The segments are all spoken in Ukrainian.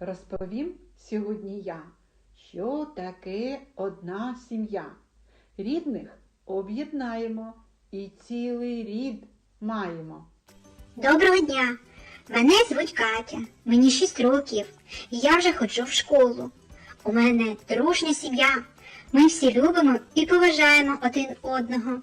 Розповім сьогодні я, що таке одна сім'я. Рідних об'єднаємо і цілий рід маємо. Доброго дня! Мене звуть Катя, мені 6 років, і я вже ходжу в школу. У мене дружня сім'я. Ми всі любимо і поважаємо один одного.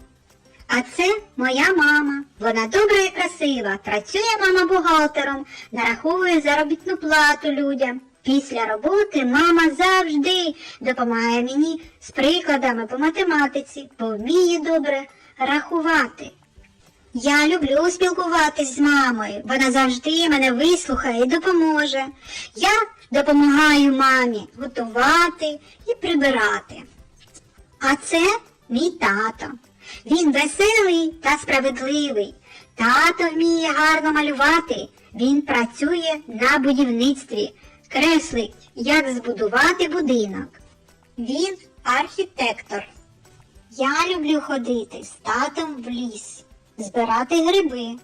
А це моя мама. Вона добра і красива. Працює мама бухгалтером, нараховує заробітну плату людям. Після роботи мама завжди допомагає мені з прикладами по математиці, бо вміє добре рахувати. Я люблю спілкуватись з мамою. Вона завжди мене вислухає і допоможе. Я допомагаю мамі готувати і прибирати. А це мій тато. Він веселий та справедливий. Тато вміє гарно малювати. Він працює на будівництві, креслить, як збудувати будинок. Він архітектор. Я люблю ходити з татом в ліс, збирати гриби.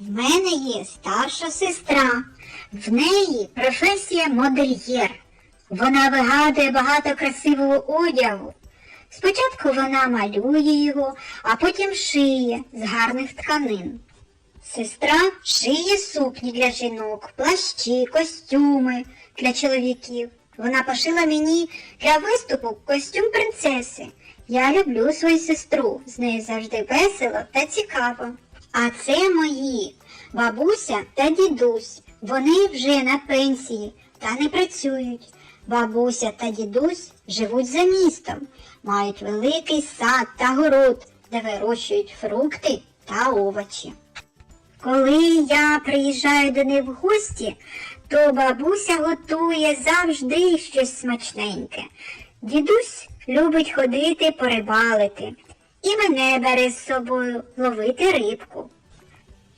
В мене є старша сестра. В неї професія модельєр. Вона вигадує багато красивого одягу. Спочатку вона малює його, а потім шиє з гарних тканин. Сестра шиє сукні для жінок, плащі, костюми для чоловіків. Вона пошила мені для виступу костюм принцеси. Я люблю свою сестру, з нею завжди весело та цікаво. А це мої бабуся та дідусь. Вони вже на пенсії та не працюють. Бабуся та дідусь живуть за містом, мають великий сад та город, де вирощують фрукти та овочі. Коли я приїжджаю до них в гості, то бабуся готує завжди щось смачненьке. Дідусь любить ходити порибалити і мене бере з собою ловити рибку.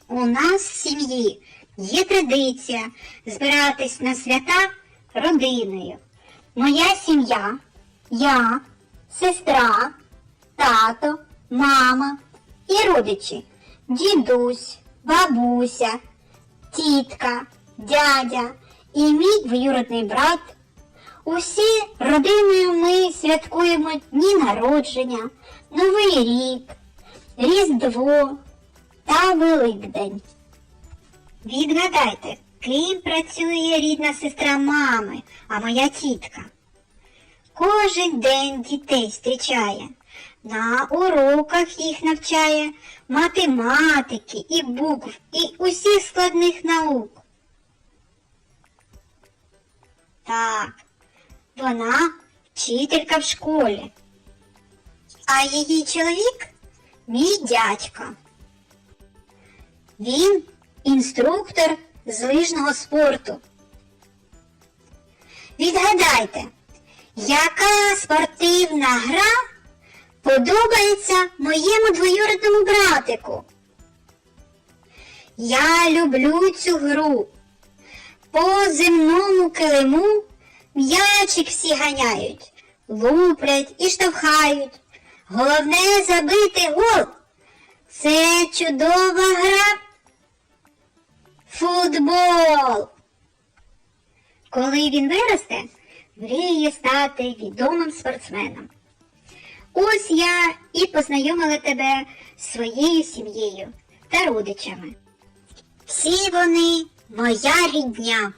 У нас в сім'ї є традиція збиратись на свята родиною. Моя сім'я, я, сестра, тато, мама і родичі, дідусь, бабуся, тітка, дядя і мій двоюродний брат. Усі родиною ми святкуємо дні народження, Новий рік, Різдво та Великдень. Відгадайте, ким працює рідна сестра мами, а моя тітка. Кожен день дітей зустрічає, на уроках їх навчає математики і букв, і усіх складних наук. Так, вона вчителька в школі. А її чоловік мій дядько. Він інструктор з лижного спорту. Відгадайте, яка спортивна гра подобається моєму двоюрідному братику? Я люблю цю гру. По земному килиму м'ячик всі ганяють, луплять і штовхають. Головне забити гол. Це чудова гра. Футбол. Коли він виросте, мріє стати відомим спортсменом. Ось я і познайомила тебе з своєю сім'єю та родичами. Всі вони моя рідня.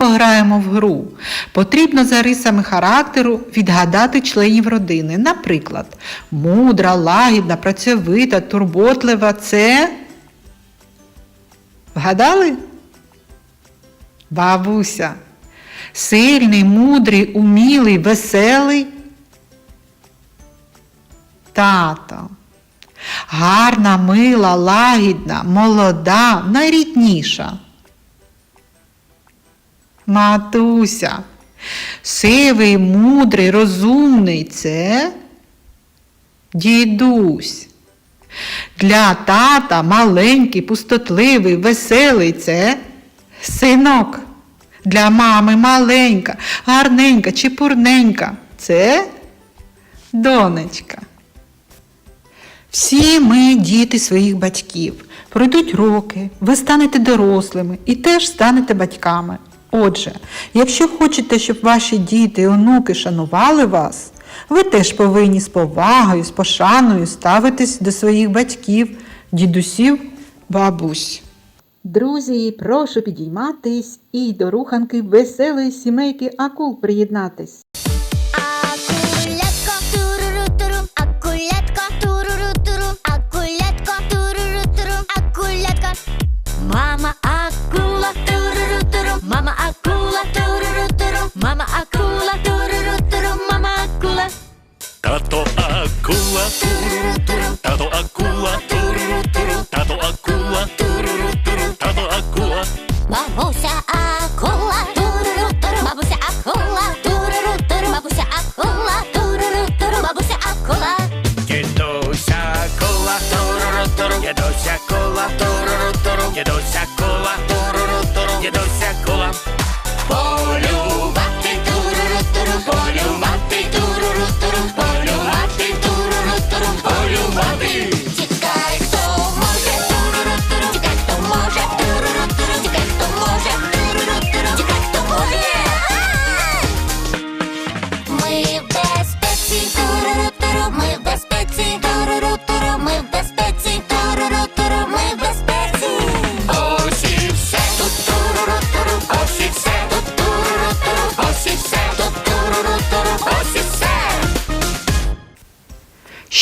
Пограємо в гру. Потрібно за рисами характеру відгадати членів родини. Наприклад, мудра, лагідна, працьовита, турботлива це. Вгадали? Бабуся. Сильний, мудрий, умілий, веселий. Тато. Гарна, мила, лагідна, молода, найрідніша. Матуся. Сивий, мудрий, розумний це дідусь. Для тата маленький, пустотливий, веселий це синок. Для мами маленька, гарненька, чепурненька це донечка. Всі ми діти своїх батьків. Пройдуть роки, ви станете дорослими і теж станете батьками. Отже, якщо хочете, щоб ваші діти і онуки шанували вас, ви теж повинні з повагою, з пошаною ставитись до своїх батьків, дідусів, бабусь. Друзі, прошу підійматись і до руханки веселої сімейки акул приєднатись.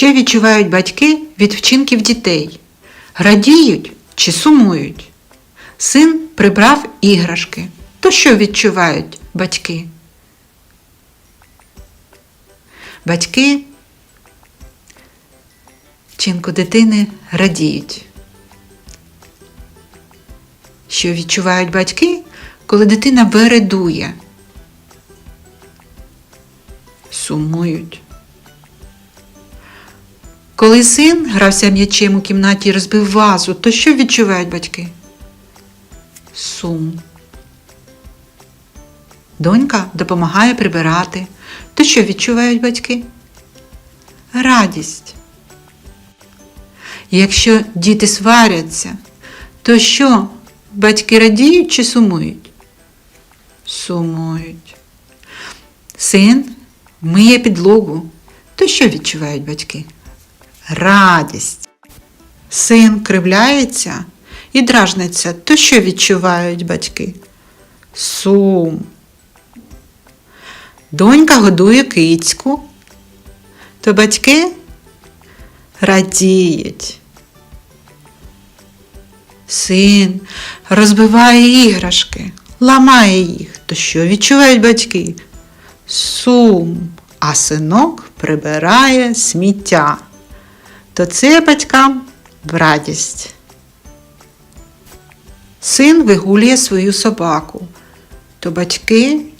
Що відчувають батьки від вчинків дітей? Радіють чи сумують? Син прибрав іграшки. То що відчувають батьки? Батьки вчинку дитини радіють. Що відчувають батьки, коли дитина вередує? Сумують. Коли син грався м'ячем у кімнаті і розбив вазу, то що відчувають батьки? Сум. Донька допомагає прибирати. То що відчувають батьки? Радість. Якщо діти сваряться, то що батьки радіють чи сумують? Сумують. Син миє підлогу. То що відчувають батьки? Радість. Син кривляється і дражниться, то що відчувають батьки? Сум. Донька годує кицьку, то батьки радіють. Син розбиває іграшки, ламає їх, то що відчувають батьки? Сум, а синок прибирає сміття то це батькам в радість. Син вигулює свою собаку, то батьки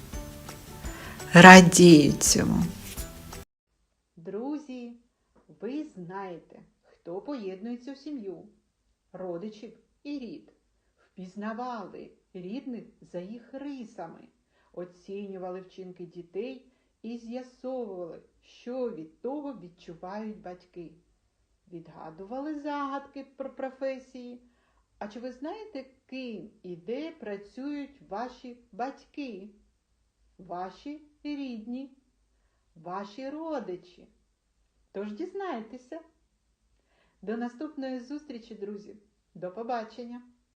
радіють цьому. Друзі, ви знаєте, хто поєднується в сім'ю, родичів і рід. Впізнавали рідних за їх рисами, оцінювали вчинки дітей і з'ясовували, що від того відчувають батьки відгадували загадки про професії. А чи ви знаєте, ким і де працюють ваші батьки, ваші рідні, ваші родичі? Тож дізнайтеся. До наступної зустрічі, друзі. До побачення!